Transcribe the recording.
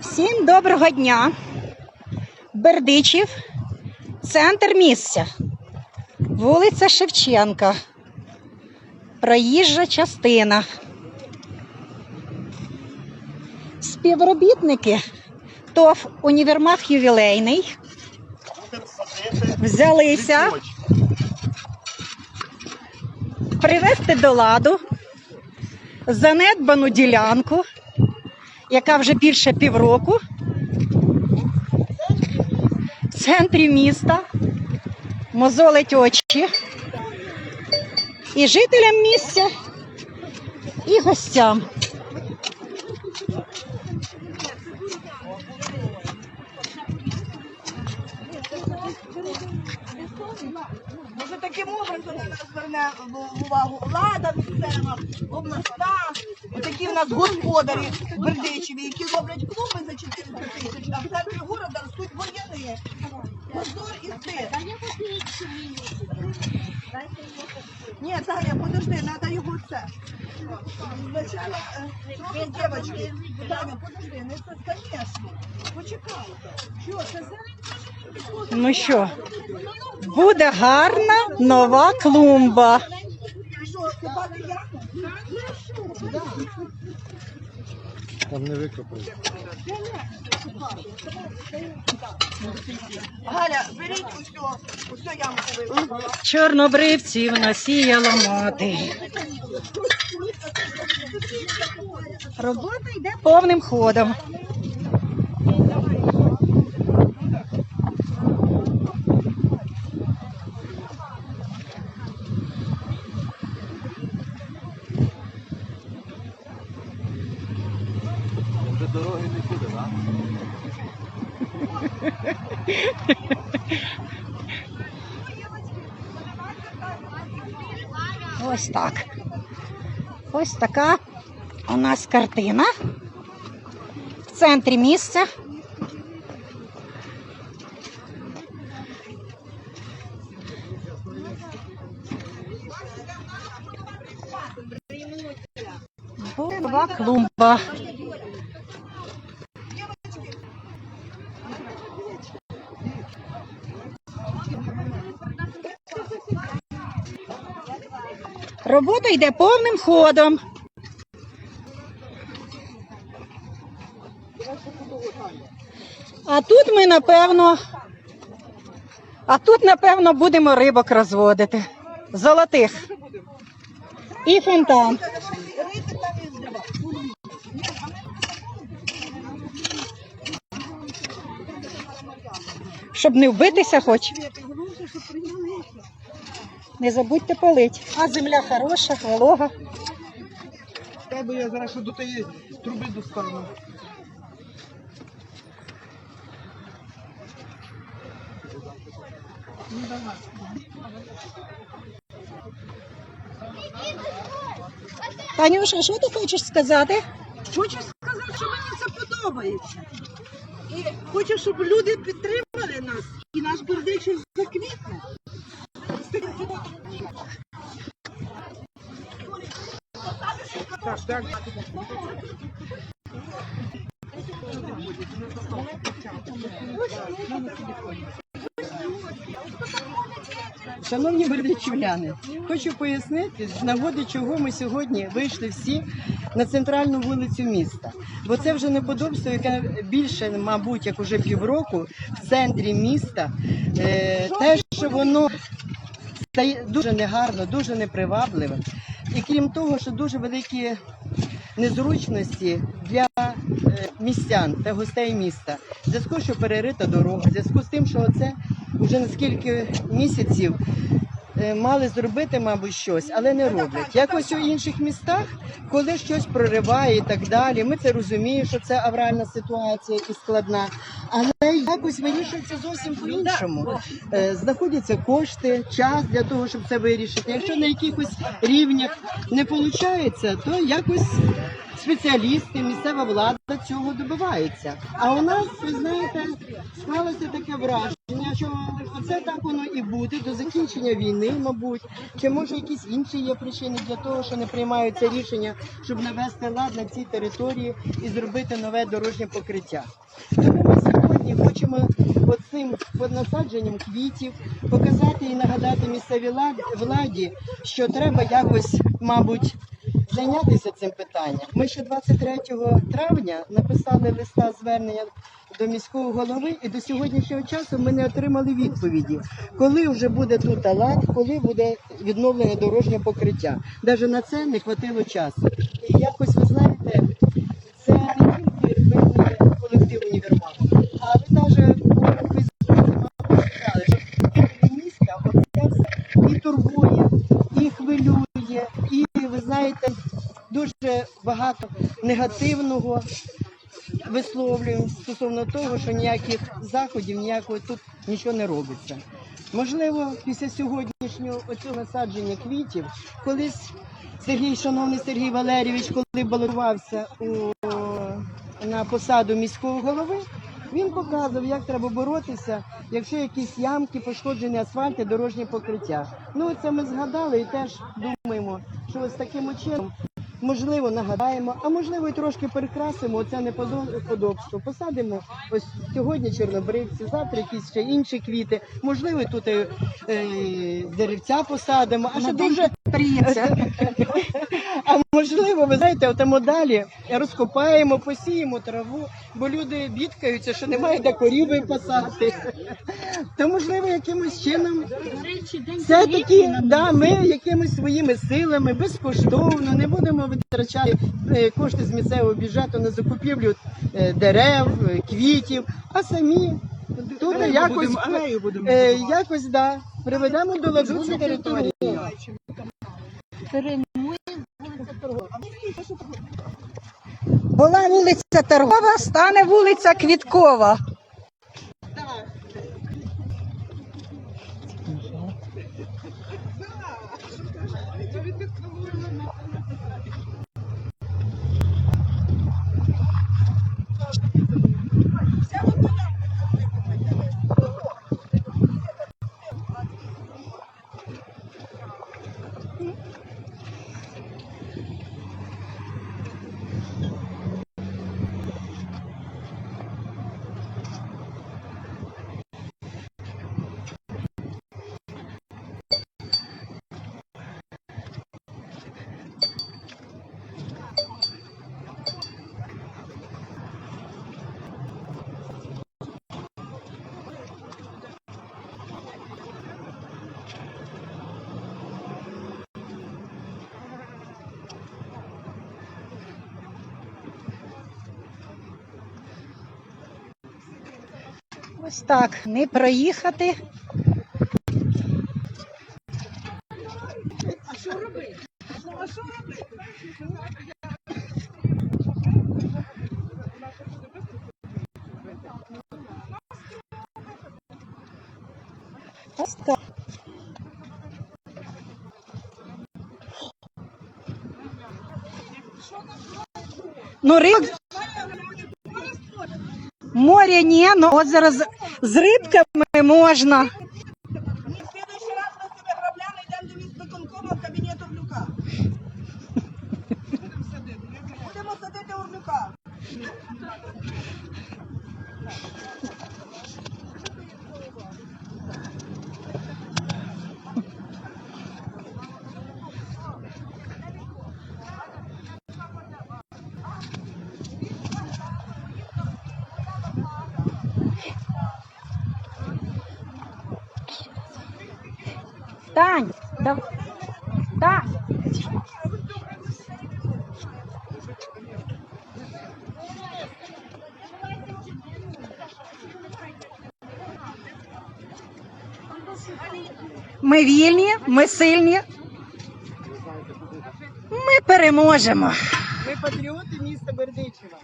Всім доброго дня. Бердичів, центр місця. Вулиця Шевченка. Проїжджа частина. Співробітники ТОВ Універмаг ювілейний взялися привести до ладу занедбану ділянку, яка вже більше півроку. В центрі міста. Мозолить очі. І жителям місця, і гостям. Таким образом на нас зверне в- увагу влада місцева, обласна, отакі в нас господарі Бердичеві, які роблять клуби за 400 тисяч, а в центрі города ростуть бур'яни. Позор і стид. Ні, Таня, подожди, треба його це. Спочатку, э, трохи дівчатки. Таня, подожди, ну це, конечно. Почекайте. Що, це зараз? Ну що, буде гарна нова клумба. Що, не я? Там не викопали. Галя, беріть усю, усю ямку висипала. Чорнобривців насіяла мати. Робота йде повним ходом. Ось так. Ось така у нас картина. В центрі місця. Нова клумба. Робота йде повним ходом. А тут ми, напевно, а тут, напевно, будемо рибок розводити. Золотих. І фонтан. Щоб не вбитися хоч. Не забудьте полить. А земля хороша, волога. Тебе я зараз ще до тієї труби достану. Танюша, що ти хочеш сказати? Хочу сказати, що мені це подобається. І хочу, щоб люди підтримали нас і наш Бердичів Так, так. Шановні бердичівляни, хочу пояснити, з нагоди чого ми сьогодні вийшли всі на центральну вулицю міста. Бо це вже неподобство, яке більше, мабуть, як уже півроку в центрі міста. Е, те, що воно стає дуже негарно, дуже непривабливим. І крім того, що дуже великі незручності для е, містян та гостей міста. В зв'язку, що перерита дорога, в зв'язку з тим, що це вже на скільки місяців е, мали зробити, мабуть, щось, але не роблять. Якось у інших містах, коли щось прориває і так далі, ми це розуміємо, що це авральна ситуація і складна. Але якось вирішується зовсім по-іншому. Е, Знаходяться кошти, час для того, щоб це вирішити. Якщо на якихось рівнях не виходить, то якось спеціалісти, місцева влада цього добивається. А у нас, ви знаєте, склалося таке враження, що це так воно і буде до закінчення війни, мабуть. Чи може якісь інші є причини для того, що не приймаються рішення, щоб навести лад на цій території і зробити нове дорожнє покриття. Тому ми сьогодні хочемо оцим насадженням квітів показати і нагадати місцевій владі, що треба якось, мабуть, зайнятися цим питанням. Ми ще 23 травня написали листа звернення до міського голови, і до сьогоднішнього часу ми не отримали відповіді, коли вже буде тут лад, коли буде відновлене дорожнє покриття. Навіть на це не хватило часу. І якось ви знаєте, це не тільки певний колектив універмагу, а ви навіть у Фейсбуці мабуть, читали, що жителі міста оце все і турбує, і хвилює, і ви знаєте, дуже багато негативного висловлюємо стосовно того, що ніяких заходів, ніякого тут нічого не робиться. Можливо, після сьогоднішнього оцього насадження квітів, колись Сергій, шановний Сергій Валерійович, коли балотувався у, на посаду міського голови, він показував, як треба боротися, якщо якісь ямки, пошкоджені асфальти, дорожні покриття. Ну, це ми згадали і теж думаємо, що ось таким чином можливо нагадаємо, а можливо і трошки перекрасимо це неподобство. Посадимо ось сьогодні чорнобривці, завтра якісь ще інші квіти. Можливо, і тут е, е, деревця посадимо. А ще дуже а можливо, ви знаєте, отамо далі розкопаємо, посіємо траву, бо люди бідкаються, що немає де коріви посадити. То можливо, якимось чином все таки да, ми якимись своїми силами безкоштовно не будемо витрачати е, кошти з місцевого бюджету на закупівлю е, дерев, е, квітів, а самі тут якось, якось да, приведемо до ладу цю територію. Була вулиця Торгова, стане вулиця Квіткова. Ось так, не проїхати. А що робити? А що робити? Ось так. Ну, риб... Море ні, але озеро з, з рибками можна. В следующий раз ми себе граблями йдемо до міськвиконкома в кабінету Урлюка. Тань, да... Тань. Ми вільні, ми сильні. Ми переможемо. Ми патріоти міста Бердичева.